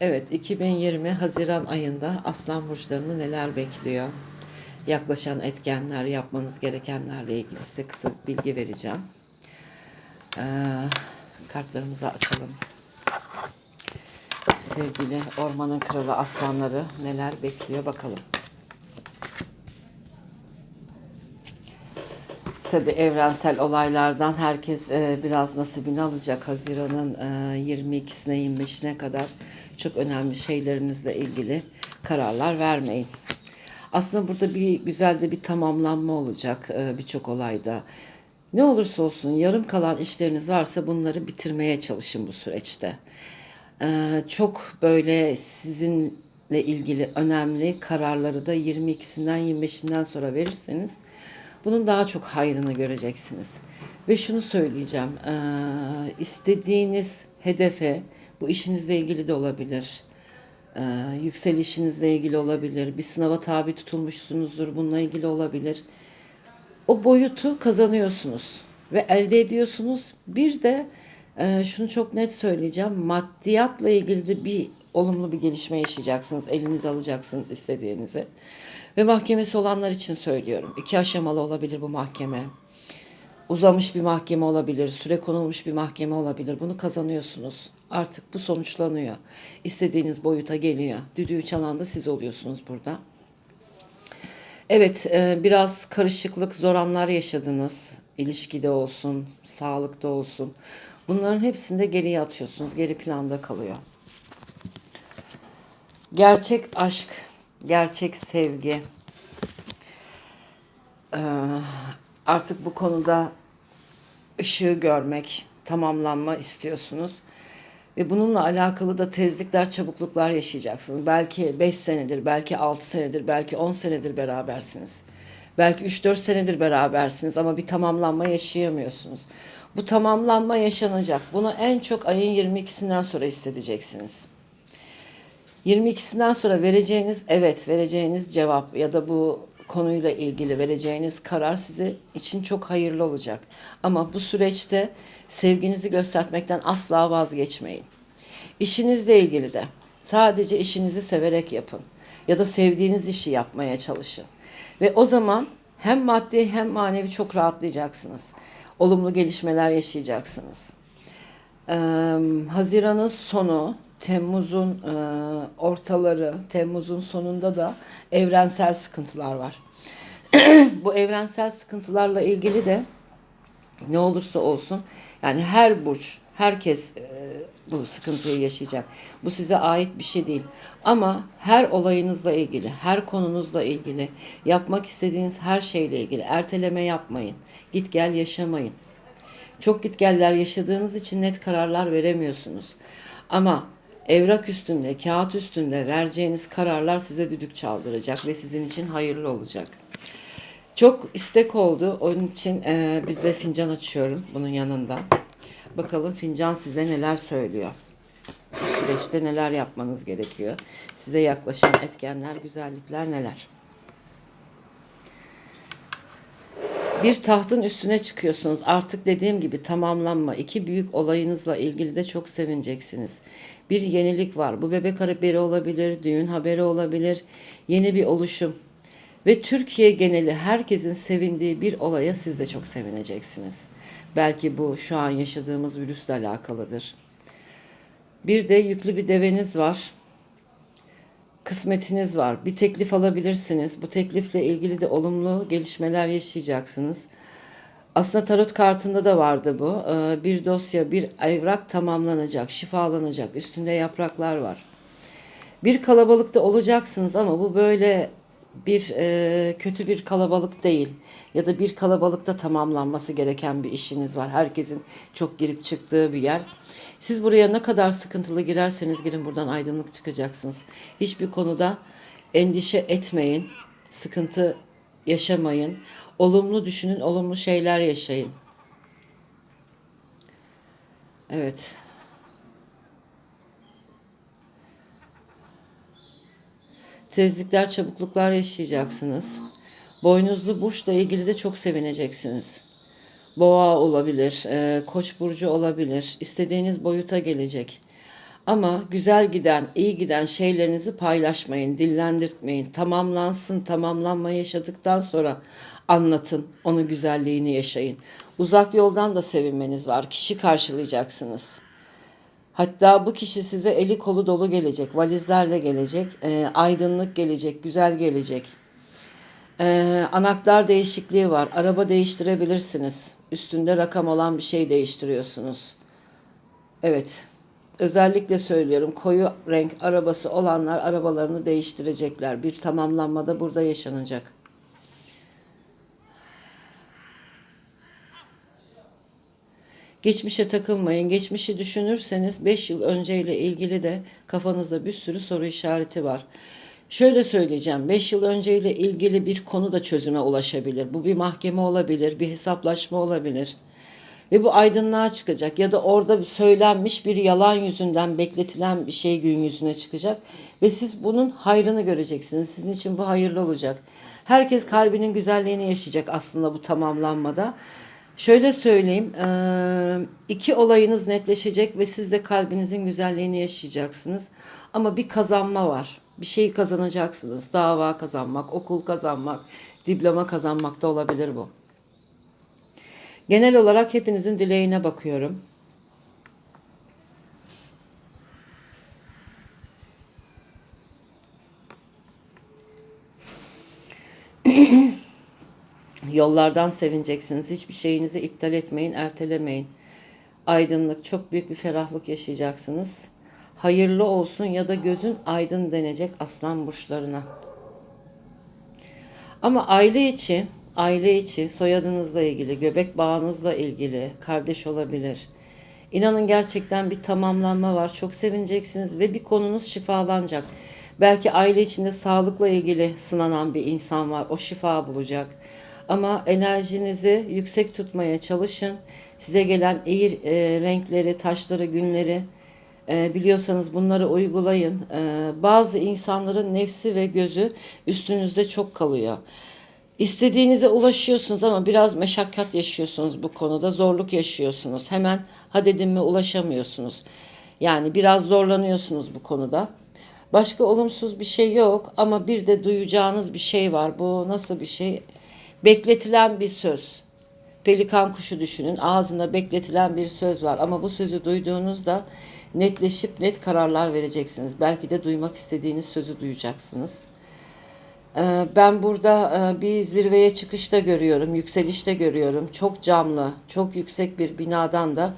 Evet, 2020 Haziran ayında Aslan burçlarını neler bekliyor? Yaklaşan etkenler, yapmanız gerekenlerle ilgili size kısa bir bilgi vereceğim. Ee, kartlarımızı açalım. Sevgili ormanın kralı aslanları neler bekliyor bakalım. Tabi evrensel olaylardan herkes e, biraz nasibini alacak. Haziran'ın e, 22'sine 25'ine kadar çok önemli şeylerinizle ilgili kararlar vermeyin. Aslında burada bir güzel de bir tamamlanma olacak e, birçok olayda. Ne olursa olsun yarım kalan işleriniz varsa bunları bitirmeye çalışın bu süreçte. E, çok böyle sizinle ilgili önemli kararları da 22'sinden 25'inden sonra verirseniz bunun daha çok hayrını göreceksiniz. Ve şunu söyleyeceğim. eee, istediğiniz hedefe bu işinizle ilgili de olabilir. Eee, yükselişinizle ilgili olabilir. Bir sınava tabi tutulmuşsunuzdur. Bununla ilgili olabilir. O boyutu kazanıyorsunuz ve elde ediyorsunuz. Bir de eee, şunu çok net söyleyeceğim. Maddiyatla ilgili de bir olumlu bir gelişme yaşayacaksınız. Elinize alacaksınız istediğinizi. Ve mahkemesi olanlar için söylüyorum. İki aşamalı olabilir bu mahkeme. Uzamış bir mahkeme olabilir, süre konulmuş bir mahkeme olabilir. Bunu kazanıyorsunuz. Artık bu sonuçlanıyor. İstediğiniz boyuta geliyor. Düdüğü çalan da siz oluyorsunuz burada. Evet, e, biraz karışıklık, zor anlar yaşadınız. İlişkide olsun, sağlıkta olsun. Bunların hepsini de geriye atıyorsunuz. Geri planda kalıyor. Gerçek aşk, gerçek sevgi. Ee, artık bu konuda ışığı görmek, tamamlanma istiyorsunuz. Ve bununla alakalı da tezlikler, çabukluklar yaşayacaksınız. Belki 5 senedir, belki 6 senedir, belki 10 senedir berabersiniz. Belki 3-4 senedir berabersiniz ama bir tamamlanma yaşayamıyorsunuz. Bu tamamlanma yaşanacak. Bunu en çok ayın 22'sinden sonra hissedeceksiniz. 22'sinden sonra vereceğiniz evet vereceğiniz cevap ya da bu konuyla ilgili vereceğiniz karar size için çok hayırlı olacak. Ama bu süreçte sevginizi göstermekten asla vazgeçmeyin. İşinizle ilgili de sadece işinizi severek yapın ya da sevdiğiniz işi yapmaya çalışın. Ve o zaman hem maddi hem manevi çok rahatlayacaksınız. Olumlu gelişmeler yaşayacaksınız. Ee, Haziran'ın sonu, Temmuz'un e, ortaları, Temmuz'un sonunda da evrensel sıkıntılar var. Bu evrensel sıkıntılarla ilgili de ne olursa olsun yani her burç, herkes e, bu sıkıntıyı yaşayacak. Bu size ait bir şey değil. Ama her olayınızla ilgili, her konunuzla ilgili, yapmak istediğiniz her şeyle ilgili erteleme yapmayın. Git gel yaşamayın. Çok gitgeller yaşadığınız için net kararlar veremiyorsunuz. Ama evrak üstünde, kağıt üstünde vereceğiniz kararlar size düdük çaldıracak ve sizin için hayırlı olacak. Çok istek oldu. Onun için e, bir de fincan açıyorum bunun yanında. Bakalım fincan size neler söylüyor. Bu süreçte neler yapmanız gerekiyor. Size yaklaşan etkenler, güzellikler neler? Bir tahtın üstüne çıkıyorsunuz. Artık dediğim gibi tamamlanma. iki büyük olayınızla ilgili de çok sevineceksiniz. Bir yenilik var. Bu bebek haberi olabilir, düğün haberi olabilir, yeni bir oluşum. Ve Türkiye geneli herkesin sevindiği bir olaya siz de çok sevineceksiniz. Belki bu şu an yaşadığımız virüsle alakalıdır. Bir de yüklü bir deveniz var kısmetiniz var. Bir teklif alabilirsiniz. Bu teklifle ilgili de olumlu gelişmeler yaşayacaksınız. Aslında tarot kartında da vardı bu. Ee, Bir dosya, bir evrak tamamlanacak, şifalanacak. Üstünde yapraklar var. Bir kalabalıkta olacaksınız ama bu böyle bir e, kötü bir kalabalık değil. Ya da bir kalabalıkta tamamlanması gereken bir işiniz var. Herkesin çok girip çıktığı bir yer. Siz buraya ne kadar sıkıntılı girerseniz girin buradan aydınlık çıkacaksınız. Hiçbir konuda endişe etmeyin. Sıkıntı yaşamayın. Olumlu düşünün, olumlu şeyler yaşayın. Evet. Tezlikler, çabukluklar yaşayacaksınız. Boynuzlu burçla ilgili de çok sevineceksiniz. Boğa olabilir, e, koç burcu olabilir. İstediğiniz boyuta gelecek. Ama güzel giden, iyi giden şeylerinizi paylaşmayın, dillendirtmeyin. Tamamlansın, tamamlanma yaşadıktan sonra anlatın, onun güzelliğini yaşayın. Uzak yoldan da sevinmeniz var. Kişi karşılayacaksınız. Hatta bu kişi size eli kolu dolu gelecek, valizlerle gelecek, e, aydınlık gelecek, güzel gelecek. E, anahtar değişikliği var. Araba değiştirebilirsiniz. Üstünde rakam olan bir şey değiştiriyorsunuz. Evet. Özellikle söylüyorum koyu renk arabası olanlar arabalarını değiştirecekler. Bir tamamlanma da burada yaşanacak. Geçmişe takılmayın. Geçmişi düşünürseniz 5 yıl önceyle ilgili de kafanızda bir sürü soru işareti var. Şöyle söyleyeceğim. 5 yıl önceyle ilgili bir konu da çözüme ulaşabilir. Bu bir mahkeme olabilir, bir hesaplaşma olabilir. Ve bu aydınlığa çıkacak ya da orada söylenmiş bir yalan yüzünden bekletilen bir şey gün yüzüne çıkacak ve siz bunun hayrını göreceksiniz. Sizin için bu hayırlı olacak. Herkes kalbinin güzelliğini yaşayacak aslında bu tamamlanmada. Şöyle söyleyeyim, iki olayınız netleşecek ve siz de kalbinizin güzelliğini yaşayacaksınız. Ama bir kazanma var. Bir şey kazanacaksınız. Dava kazanmak, okul kazanmak, diploma kazanmak da olabilir bu. Genel olarak hepinizin dileğine bakıyorum. Yollardan sevineceksiniz. Hiçbir şeyinizi iptal etmeyin, ertelemeyin. Aydınlık, çok büyük bir ferahlık yaşayacaksınız. Hayırlı olsun ya da gözün aydın denecek aslan burçlarına. Ama aile içi, aile içi soyadınızla ilgili, göbek bağınızla ilgili, kardeş olabilir. İnanın gerçekten bir tamamlanma var. Çok sevineceksiniz ve bir konunuz şifalanacak. Belki aile içinde sağlıkla ilgili sınanan bir insan var. O şifa bulacak. Ama enerjinizi yüksek tutmaya çalışın. Size gelen iyi e, renkleri, taşları, günleri e, biliyorsanız bunları uygulayın. E, bazı insanların nefsi ve gözü üstünüzde çok kalıyor. İstediğinize ulaşıyorsunuz ama biraz meşakkat yaşıyorsunuz bu konuda. Zorluk yaşıyorsunuz. Hemen ha dedim mi ulaşamıyorsunuz. Yani biraz zorlanıyorsunuz bu konuda. Başka olumsuz bir şey yok ama bir de duyacağınız bir şey var. Bu nasıl bir şey? Bekletilen bir söz. Pelikan kuşu düşünün. Ağzında bekletilen bir söz var ama bu sözü duyduğunuzda netleşip net kararlar vereceksiniz. Belki de duymak istediğiniz sözü duyacaksınız. Ee, Ben burada e, bir zirveye çıkışta görüyorum, yükselişte görüyorum. Çok camlı, çok yüksek bir binadan da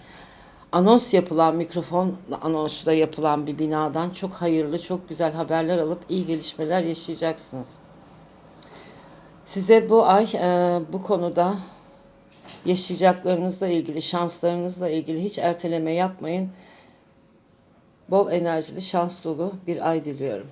anons yapılan, mikrofon anonsu da yapılan bir binadan çok hayırlı, çok güzel haberler alıp iyi gelişmeler yaşayacaksınız. Size bu ay e, bu konuda yaşayacaklarınızla ilgili, şanslarınızla ilgili hiç erteleme yapmayın. Bol enerjili, şans dolu bir ay diliyorum.